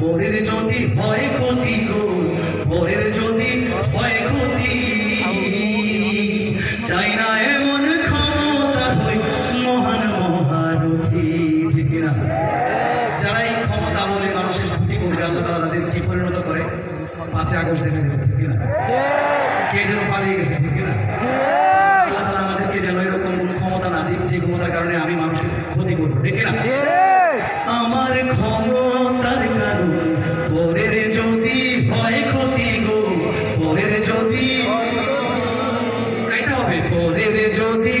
পরের যদি হয় ক্ষতি গো পরের যদি হয় ক্ষতি চাই না এমন ক্ষমতা হই মহান মহারথী, ঠিক না যারা এই ক্ষমতা বলে মানুষের শক্তি করবে, আল্লাহ তারা তাদের কি পরিণত করে। পাঁচই আগস্ট দেখা গেছে, ঠিক না কে যেন পালিয়ে গেছে, ঠিক না আল্লাহ তালা আমাদেরকে যেন এরকম কোনো ক্ষমতা না দিক, যে ক্ষমতার কারণে আমি মানুষের ক্ষতি করব, ঠিক না হবে। পরের যদি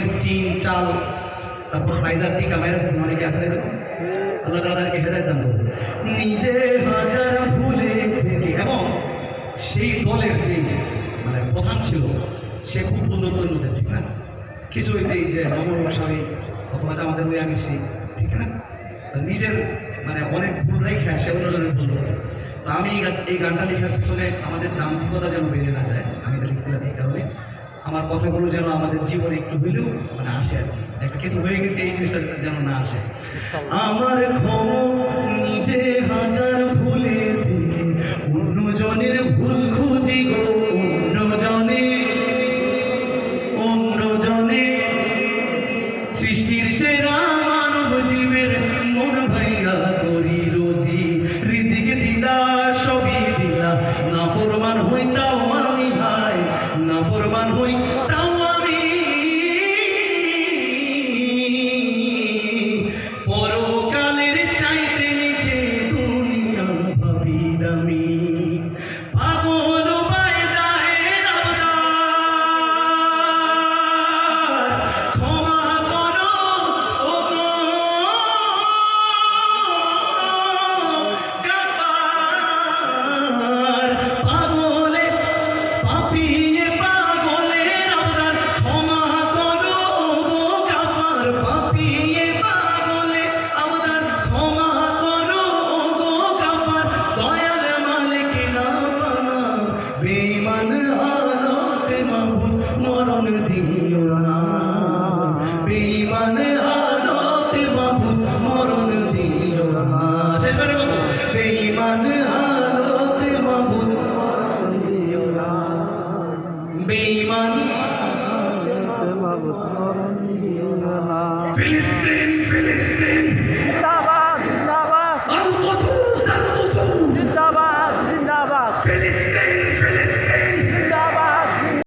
অনেকের টিন চাল, তারপর ফাইজার টিকা দিচ্ছেন অনেকে আসলে আল্লাহ তাদেরকে হেদায়ত দান করুন। নিজে হাজার ভুলে থেকে এবং সেই দলের যে মানে প্রধান ছিল, সে খুব উন্নতর মধ্যে ঠিক না? কিছু হইতে এই যে নবর স্বামী, অথবা আমাদের ওই আমি সেই ঠিক না? নিজের মানে অনেক ভুল রেখে সে অন্যজনের ভুল তো আমি এই গানটা লেখার পিছনে আমাদের দাম্ভিকতা যেন বেড়ে না যায়, আমি লিখছিলাম এই কারণে। আমার কথাগুলো যেন আমাদের জীবনে একটু হইলেও মানে আসে আর একটা কিছু হয়ে গেছে, এই জিনিসটা যেন না আসে। আমার নিজে হাজার ভুলে থেকে ভুল খুঁজি গো সৃষ্টির সেরা না ফরমান হই Agora! ইমান হারাতে মাবুদ মরণ দিও না। বেঈমান হারাতে মাবুদ মরণ দিও না। শেষবারে বলো বেঈমান হারাতে মাবুদ মরণ দিও না। বেঈমান হারাতে মাবুদ মরণ দিও না। ফিলিস্তিন ফিলিস্তিন।